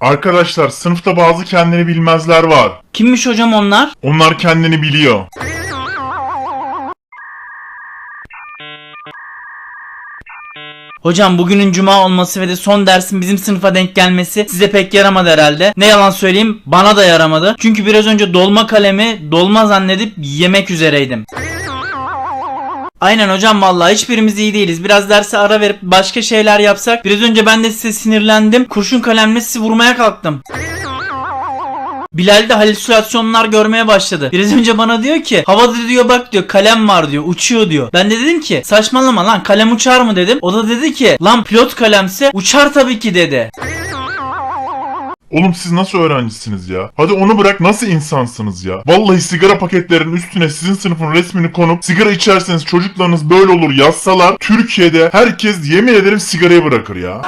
Arkadaşlar sınıfta bazı kendini bilmezler var. Kimmiş hocam onlar? Onlar kendini biliyor. Hocam bugünün cuma olması ve de son dersin bizim sınıfa denk gelmesi size pek yaramadı herhalde. Ne yalan söyleyeyim bana da yaramadı. Çünkü biraz önce dolma kalemi dolma zannedip yemek üzereydim. Aynen hocam vallahi hiçbirimiz iyi değiliz. Biraz derse ara verip başka şeyler yapsak. Biraz önce ben de size sinirlendim. Kurşun kalemle sizi vurmaya kalktım. Bilal de halüsinasyonlar görmeye başladı. Biraz önce bana diyor ki havada diyor bak diyor kalem var diyor uçuyor diyor. Ben de dedim ki saçmalama lan kalem uçar mı dedim. O da dedi ki lan pilot kalemse uçar tabii ki dedi. Oğlum siz nasıl öğrencisiniz ya? Hadi onu bırak nasıl insansınız ya? Vallahi sigara paketlerinin üstüne sizin sınıfın resmini konup sigara içerseniz çocuklarınız böyle olur yazsalar Türkiye'de herkes yemin ederim sigarayı bırakır ya.